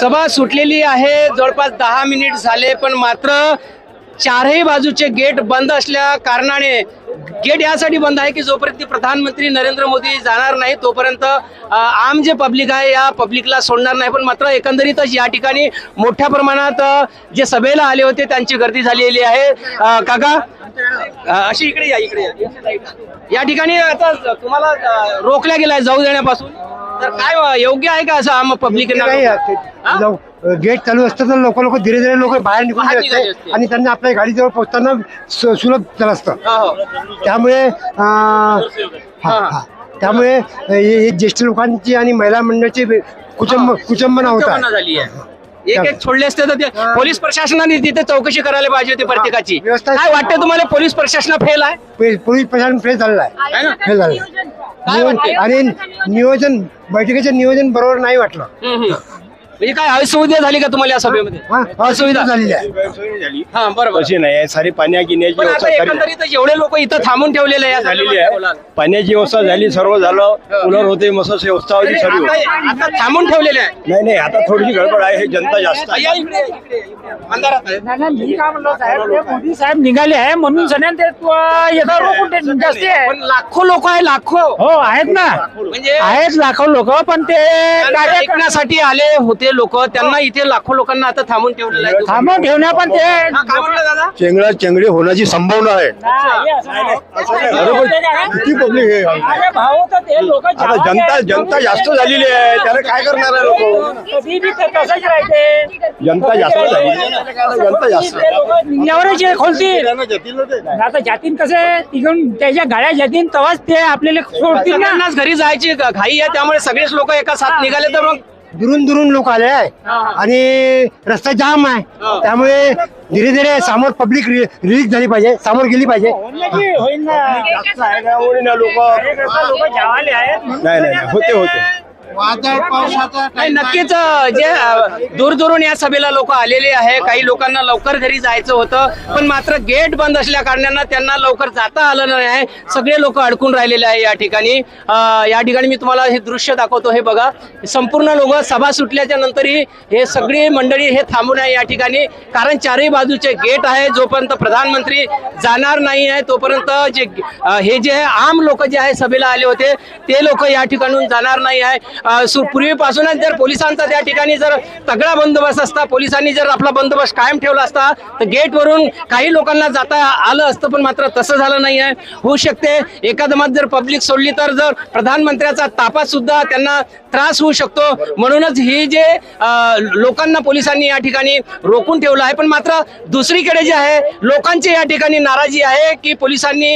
सभा सुटलेली आहे. जवळपास दहा मिनिट झाले पण मात्र चारही बाजूचे गेट बंद असल्या कारणाने गेट यासाठी बंद आहे की जोपर्यंत प्रधानमंत्री नरेंद्र मोदी जाणार नाही तोपर्यंत आम जे पब्लिक आहे या पब्लिकला सोडणार नाही. पण मात्र एकंदरीतच या ठिकाणी मोठ्या प्रमाणात जे सभेला आले होते त्यांची गर्दी झालेली आहे. काका? अशी इकडे या इकडे या. या ठिकाणी आता तुम्हाला अ, रोखल्या गेलाय जाऊ देण्यापासून. तर काय अ, योग्य आहे का असं आम पब्लिक हा? जाऊ गेट चालू असतं तर लोक लोक धीरे धीरे लोक बाहेर निघून बाहेर गेले निघाले असते असते. आणि त्यांना आपल्या गाडीजवळ पोहोचताना सु- सुलभ झालं असतं. हो, त्यामुळे अं, हा, हा. त्यामुळे अं, हे हे ज्येष्ठ लोकांची आणि महिला मंडळाची कुचंब कुचंबना होत झाली आहे. एक एक सोडले असते तर ते पोलीस प्रशासनाने तिथे चौकशी करायला पाहिजे होती प्रत्येकाची. व्यवस्था- काय वाटतं तुम्हाला पोलीस प्रशासन फेल आहे? पोलीस प्रशासन फेल झालेलं आहे. है ना? फेल झालं काय वाटते? आणि नियोजन बैठकीचे नियोजन बरोबर नाही वाटलं. हम्म, हम्म. म्हणजे काय असुविधा झाली का तुम्हाला या सभेमध्ये? असुविधा झालेली आहे झाली. हा बरोबर. तशी नाही आहे सारी पाण्या गिण्याची पण आता व्यवस्था झाली- एकंदरीत एवढे लोक इथं थांबून ठेवलेले आहे या झालेली आहे. पाण्याची व्यवस्था झाली सर्व झालं कूलर होते मस्त व्यवस्था होती सर्व. आता आता थांबून ठेवलेले आहे नाही नाही आता थोडीशी गडबड आहे हे जनता जास्त आहे. या इकडे, इकडे, इकडे. अंधारात आहे. नाही, नाही, मी काय म्हणलो साहेब ते मोदी साहेब निघाले आहे म्हणून सगळ्यां ते रोखून जास्ती आहे. पण लाखो लोक आहे लाखो. हो आहेत ना. म्हणजे आहेत लाखो लोक पण ते कार्य ऐकण्यासाठी आले होते लोक त्यांना इथे लाखो लोकांना आता थांबून ठेवलेलं आहे. थांबून ठेवण्या पण ते हा, काय म्हणलं दादा? चेंगडा चेंगडी होण्याची संभावना आहे. किती पब्लिक आहे? अरे भाऊ तर ते लोक आता जनता जनता जास्त झालेली आहे. त्याला काय करणार आहे लोक? कधी बी ते तसंच राहते. जनता जास्त झाली जनता जास्त. ते लोकं खोलतील. आता जातीन कसे? तिकडून त्याच्या गाड्या जातीन तेव्हाच ते आपल्याला सोडतील ना. सगळ्यांनाच घरी जायची घाई आहे त्यामुळे सगळेच लोक एका साथ निघाले तर मग दुरून दुरून लोक आले आहे. आणि रस्ता जाम आहे. त्यामुळे धीरे धीरे समोर पब्लिक रिलीज झाली पाहिजे समोर गेली पाहिजे. ना. लोक लोक जावाले आहेत. म्हणून नाही नाही नाही. होते. नाही नक्कीच अं, जे अं, दूर दूरून या सभेला लोक आलेले आहे काही लोकांना लवकर घरी जायचं होतं पण मात्र गेट बंद असल्या कारणानं त्यांना लवकर जाता आलं नाही आहे. सगळे लोक अडकून राहिलेले आहे या ठिकाणी. अं, या ठिकाणी मी तुम्हाला हे दृश्य दाखवतो हे बघा. संपूर्ण लोक सभा सुटल्याच्या नंतरही हे सगळी मंडळी हे थांबून आहे या ठिकाणी. कारण चारही बाजूचे गेट आहे जोपर्यंत प्रधानमंत्री जाणार नाही आहे तोपर्यंत जे अं, हे जे आम लोक जे आहे सभेला आले होते ते लोक या ठिकाणून जाणार नाही आहे. पूर्वीपासूनच जर पोलिसांचा त्या ठिकाणी जर तगडा बंदोबस्त असता पोलिसांनी जर आपला बंदोबस्त कायम ठेवला असता तर गेटवरून काही लोकांना जाता आलं असतं पण मात्र तसं झालं नाही आहे होऊ शकते एकादमात जर पब्लिक सोडली तर जर प्रधानमंत्र्याचा तापात सुद्धा त्यांना त्रास होऊ शकतो. म्हणूनच ही जे लोकांना पोलिसांनी या ठिकाणी रोखून ठेवलं आहे पण मात्र दुसरीकडे जे आहे लोकांची या ठिकाणी नाराजी आहे की पोलिसांनी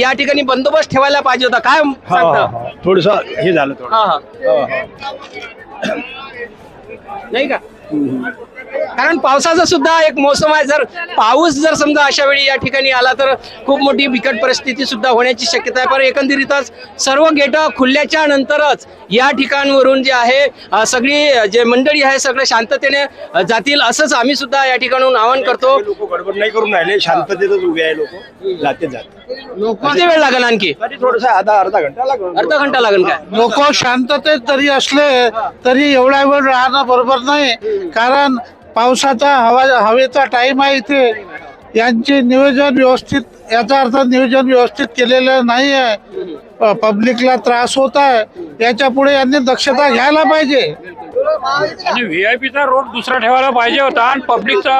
या ठिकाणी बंदोबस्त ठेवायला पाहिजे होता. काय थोडस हे झालं थोडं. हा. नाही का? कारण पावसाचा सुद्धा एक मोसम आहे. जर पाऊस जर समजा अशा वेळी या ठिकाणी आला तर खूप मोठी बिकट परिस्थिती सुद्धा होण्याची शक्यता आहे. पण एकंदरीतच सर्व गेट खुलल्याच्या नंतरच या ठिकाणवरून जे आहे सगळी जे मंडळी आहे सगळं शांततेने जातील असंच आम्ही सुद्धा या ठिकाणून आवाहन करतो. गडबड नाही करून राहिले. शांततेतच उभे आहे लोक. जाते जाते. किती वेळ लागेल आणखी? तरी थोडस आधा अर्धा घंटा. लागतो अर्धा घंटा लागेल काय? लोक शांततेत जरी असले तरी एवढा वेळ राहणं बरोबर नाही. कारण पावसाचा हवा हवेचा टाइम आहे इथे. यांचे नियोजन व्यवस्थित याचा अर्थ नियोजन व्यवस्थित केलेलं नाही आहे पब्लिकला त्रास होत आहे. याच्यापुढे यांनी दक्षता घ्यायला पाहिजे. आणि व्हीआयपीचा रोड दुसरा ठेवायला पाहिजे होता आणि पब्लिकचा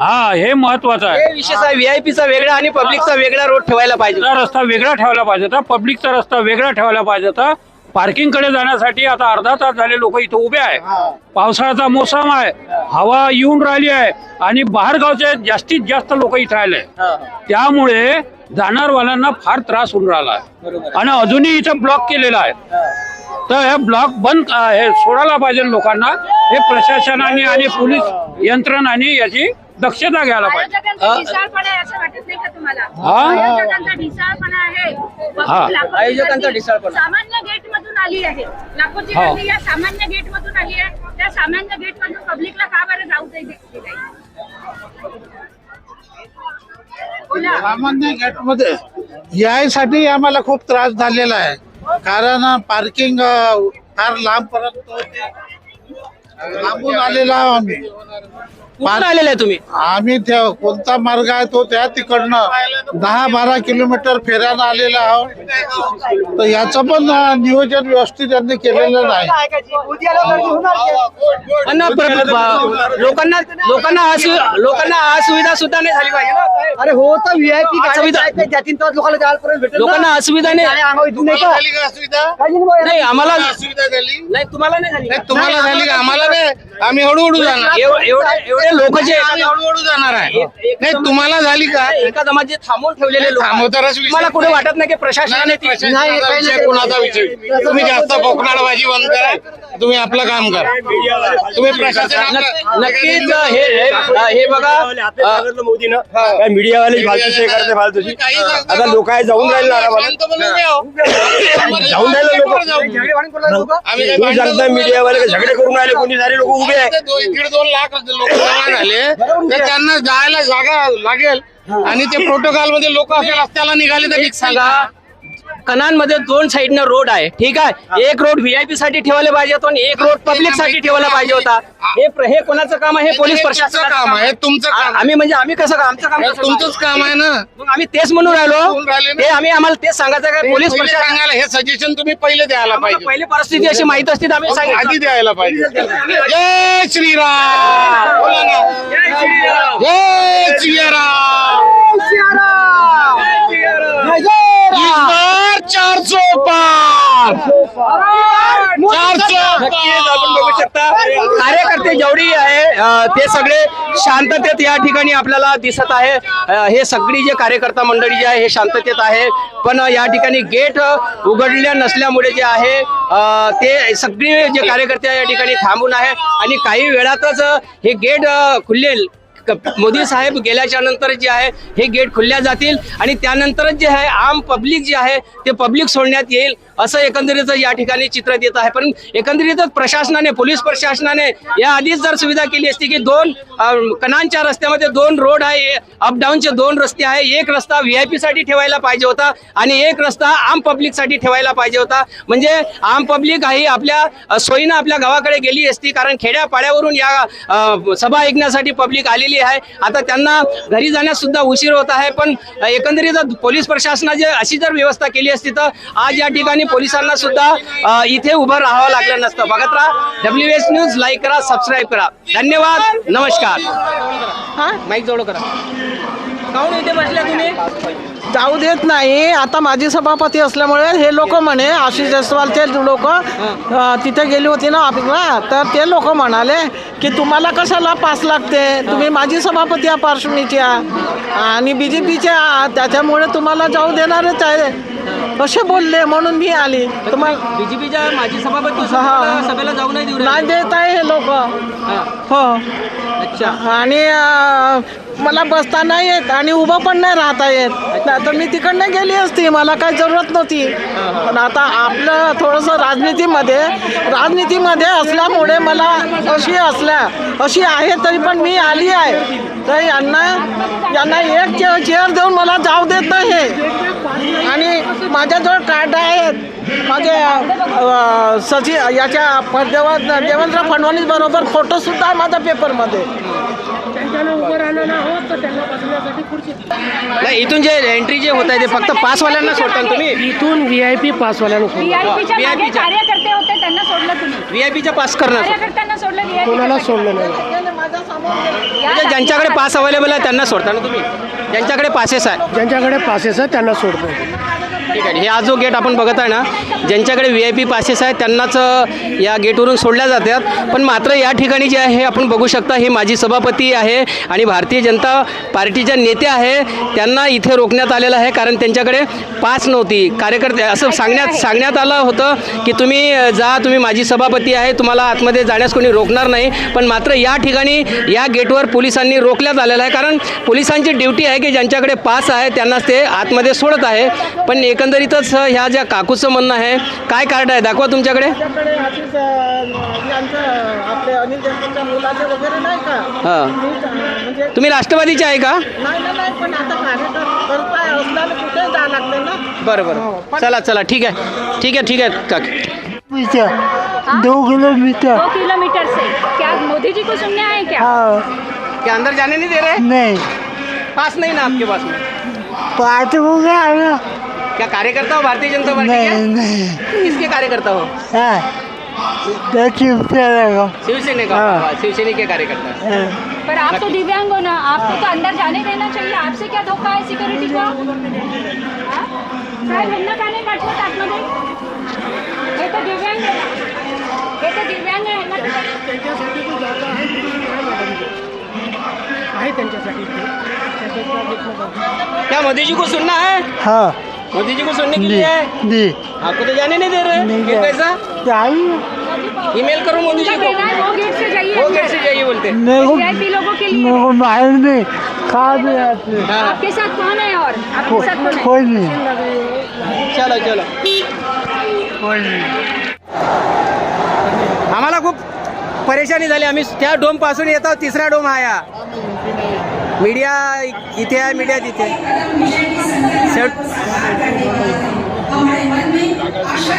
हा हे महत्वाचं आहे. विशेष आहे व्हीआयपीचा वेगळा आणि पब्लिकचा वेगळा रोड ठेवायला पाहिजे चा रस्ता वेगळा ठेवायला पाहिजे होता पब्लिकचा रस्ता वेगळा ठेवायला पाहिजे होता. पार्किंगकडे जाण्यासाठी आता अर्धा तास झाले लोक इथे उभे आहे. पावसाळ्याचा मोसम आहे हवा येऊन राहिली आहे आणि बाहेरगावचे जास्तीत जास्त लोक इथे आले. त्यामुळे जाणारवाल्यांना फार त्रास होऊन राहिला आहे. आणि अजूनही इथं ब्लॉक केलेला आहे. तर हे ब्लॉक बंद हे सोडायला पाहिजे लोकांना. हे प्रशासनाने आणि पोलीस यंत्रणाने याची दक्षता घ्यायला पाहिजे. आयोजकांचा ढिसाळपणा आहे असं वाटत नाही का तुम्हाला? आयोजकांचा ढिसाळपणा आहे. लाखोची आयोजकांचा गर्दी ढिसाळपणा. सामान्य गेट मधून आली आहे. लाखोची हा. गर्दी या सामान्य गेट मधून आली आहे. त्या सामान्य गेट मधून पब्लिकला का बरं जाऊ दे दिली नाही बोला. सामान्य गेटमध्ये यायसाठी आम्हाला खूप त्रास झालेला आहे. कारण पार्किंग फार लांबपर्यंत परत लांबून आलेला आम्ही. कुठून आलेले आहे तुम्ही? आम्ही त्या कोणता मार्ग आहे तो त्या तिकडनं दहा बारा किलोमीटर फेऱ्यानं आलेला आहोत. तर याचं पण नियोजन व्यवस्थित त्यांनी केलेलं नाही. पण प्र- ब- लोकांना लोकांना असु- लोकांना असुविधा सुद्धा नाही झाली पाहिजे ना. अरे हो तर व्हीआयपी सुविधा. त्यातील तर लोकांना भेटेल ना. असुविधा नाही. आणि अंगावर इथून नाही का? झाली का असुविधा? काही नाही बाबा. नाही आम्हाला असुविधा झाली? नाही तुम्हाला नाही झाली. नाही, तुम्हाला झाली का? आम्हाला नाही. आम्ही हळूहळू जाणार. एव- एवढे एवढे लोक जे आम्ही हळूहळू जाणार आहे. नाही तुम्हाला झाली का? एका जमात जे थांबून ठेवलेले लोक थांबवतानाच विषय. मला कुठे वाटत नाही की प्रशासनाने ती- नाही विषय कोणाचा विषय? तुम्ही जास्त बोकनाडबाजी बंद करा. तुम्ही आपलं काम करा. तुम्ही प्रशासन नक्कीच हे हे- हे बघा अ, मोदीनं काय मीडियावाले फालतूचे करते सांगू आता लोक आहे जाऊन राहिले ना आरामाला. हो. जाऊन राहिले लोक. तुम्ही सांगता मीडियावाले का झगडे करून राहिले कोणी सारे लोक उभे आहे दीड दोन लाख लोक जमा झाले तर त्यांना जायला जागा लागेल. आणि ते प्रोटोकॉलमध्ये लोक असे रस्त्याला निघाले तर सांगा. कनानमध्ये दोन साईडनं रोड आहे. ठीक आहे? एक रोड व्हीआयपी साठी ठेवायला पाहिजे होता आणि एक रोड पब्लिकसाठी ठेवायला पाहिजे होता. हे. प्र- हे कोणाचं काम आहे? हे पोलीस हे प्रशासनाचं काम आहे, तुमचं काम. आम्ही म्हणजे आम्ही कसं आमचं काम हे कसं तुमचंच काम आहे ना? मग आम्ही तेच म्हणून राहिलो. म्हणून राहिले? ना. ते आम्ही आम्हाला तेच सांगायचं काय पोलीस पहिले प्रशासन सांगायला हे सजेशन तुम्ही पहिले द्यायला आम्हाला पाहिजे. पहिली परिस्थिती अशी माहीत असती तर आम्ही आधी सांगितलं द्यायला पाहिजे. जय श्रीराम. बोला ना. जय श्रीराम. इस बार चार चार कार्यकर्ते जेवढी आहे ते सगळे शांततेत या ठिकाणी आपल्याला दिसत आहे. हे सगळी जे कार्यकर्ता मंडळी जी आहे हे शांततेत आहे. पण या ठिकाणी गेट उघडल्या नसल्यामुळे जे आहे ते सगळे जे कार्यकर्ते या ठिकाणी थांबून आहे. आणि काही वेळातच हे गेट खुलेल. मोदी साहेब गेल्याच्यानंतर जे आहे हे गेट खुलल्या जातील आणि त्यानंतरच जे आहे आम पब्लिक जे आहे ते पब्लिक सोडण्यात येईल असं एकंदरीत या ठिकाणी चित्र देत आहे. पण एकंदरीतच प्रशासनाने पोलीस प्रशासनाने या आधीच जर सुविधा केली असती की दोन कणांच्या रस्त्यामध्ये दोन रोड आहे अप डाऊनचे दोन रस्ते आहे एक रस्ता व्हीआयपी साठी ठेवायला पाहिजे होता आणि एक रस्ता आम पब्लिकसाठी ठेवायला पाहिजे होता. म्हणजे आम पब्लिक ही आपल्या सोयीनं आपल्या गावाकडे गेली असती कारण खेड्यापाड्यावरून या सभा ऐकण्यासाठी पब्लिक आलेली आहे. आता त्यांना घरी जाण्यास सुद्धा उशीर होत आहे पण एकंदरीत पोलीस प्रशासनाने अशी जर व्यवस्था केली असती तर आज या ठिकाणी पोलिसांना सुद्धा इथे उभं राहावं लागलं नसतं. बघत राहा. डब्ल्यू एस न्यूज लाईक करा सबस्क्राईब करा. धन्यवाद. नमस्कार. माईक जोड करा. काऊन इथे बसल्या तुम्ही? जाऊ देत नाही. आता माजी सभापती असल्यामुळे हे लोक म्हणे आशिष जयस्वालचे लोक तिथे गेली होती ना ऑफिसला तर ते लोक म्हणाले की तुम्हाला कशाला पास लागते? तुम्ही माजी सभापती या पार्श्वनीच्या आणि बी जे पीच्या त्याच्यामुळे तुम्हाला जाऊ देणारच आहे. असे बोलले म्हणून मी आली. तुम्हाला बीजेपीच्या माजी सभापती हा. सभेला जाऊ नाही देऊ नाही राहिले. देत आहे हे लोक. हा. हो. अच्छा. आणि अं, मला बसता नाही येत आणि उभं पण नाही राहता येत. नाही तर मी तिकडनं गेली असती. मला काही जरूरत नव्हती. पण आता आपलं थोडंसं राजनीतीमध्ये राजनीतीमध्ये असल्यामुळे मला अशी असल्या अशी आहे तरी पण मी आली आहे. तर यांना यांना एक चेअर चेअर देऊन मला जाऊ देत नाही हे. आणि माझ्याजवळ कार्ड आहेत. माझे अं, सचिव याच्या देव देवेंद्र फडणवीस बरोबर फोटो सुद्धा आहे माझ्या पेपरमध्ये नाही इथून जे एंट्री जे होत आहे ते फक्त पासवाल्यांना सोडता ना तुम्ही? इथून व्ही आय पी पासवाल्यांना सोडलं व्हीआयपीच्या मागे VIP च्या. कार्यकर्ते होते त्यांना सोडलं तुम्ही. व्हीआयपीच्या पास करणार. कार्यकर्त्यांना सोडलं VIP कोणाला सोडलं नाही. म्हणजे ज्यांच्याकडे पास अवेलेबल आहे त्यांना सोडता ना तुम्ही? ज्यांच्याकडे पासेस आहे. ज्यांच्याकडे पासेस आहे त्यांना सोडतो ठीक आहे हे हा जो गेट आपण बघत आहे ना ज्यांच्याकडे व्ही आय पी पासेस आहेत त्यांनाच या गेटवरून सोडल्या जातात. पण मात्र या ठिकाणी जे आहे हे आपण बघू शकता हे माजी सभापती आहे आणि भारतीय जनता पार्टीच्या नेते आहे. त्यांना इथे रोखण्यात आलेलं आहे कारण त्यांच्याकडे पास नव्हती. कार्यकर्ते असं सांगण्यात सांगण्यात आलं होतं की तुम्ही जा तुम्ही माजी सभापती आहे तुम्हाला आतमध्ये जाण्यास कोणी रोखणार नाही. पण मात्र या ठिकाणी या गेटवर पोलिसांनी रोखण्यात आलेलं आहे कारण पोलिसांची ड्युटी आहे की ज्यांच्याकडे पास आहे त्यांनाच ते आतमध्ये सोडत आहे. पण एक एकंदरीतच ह्या ज्या काकूचं म्हणणं आहे काय कार्ड आहे? दाखवा तुमच्याकडे. आपल्याकडे अशीच, अं, यांचं आपले अनिल देशमुखच्या मुलाचे वगैरे नाही का? हां. मी, अं, म्हणजे तुम्ही राष्ट्रवादीचे आहे का? नाही ना नाही पण आता कार्यकर्ता असल्याने कुठे जावं लागते ना? बरं बरं. चला चला ठीक आहे. ठीक आहे ठीक आहे काकी. दो किलोमीटर. दो किलोमीटर से. क्या मोदी जी को सुनने आए क्या? क्या अंदर जाने नहीं दे रहे? नहीं. पास नहीं ना आपके पास में? पार्टी हो गया क्या कार्यकर्ता हो भारतीय जनता पार्टी के? नहीं। किसके कार्यकर्ता हो? शिवसेना का। हाँ। वाह, शिवसेना के कार्यकर्ता। पर आप तो दिव्यांग हो ना आपको तो अंदर जाने देना चाहिए। आपसे क्या धोखा है सिक्युरिटी को? हाँ? काय ह्यांना का नाही पाठवत आतमध्ये हे तर दिव्यांग आहे हे तर दिव्यांग आहे ह्यांना तर- आहे त्यांच्यासाठी ते. त्याच्यातला घेतलं क्या मोदी जी को सुनना है? हाँ। मोदी जी को सुनने के लिए है जी आपको तो जाने नहीं दे रहे? जा- कैसा ईमेल करो मोदी जी को। वो गेट से जाइए वो गेट से जाइए बोलते। हैं। लोगों के लिए। बाहर में खा भी हाँ। आपके साथ कौन है और? आपके साथ कौन है? कोई नहीं। चलो चलो। कोई नहीं। आम्हाला खूप परेशानी झाली. आम्ही त्या डोम पासून येत आहोत तिसरा डोम हा या. मीडिया इथे आहे मीडिया तिथे. शेवट मन आशा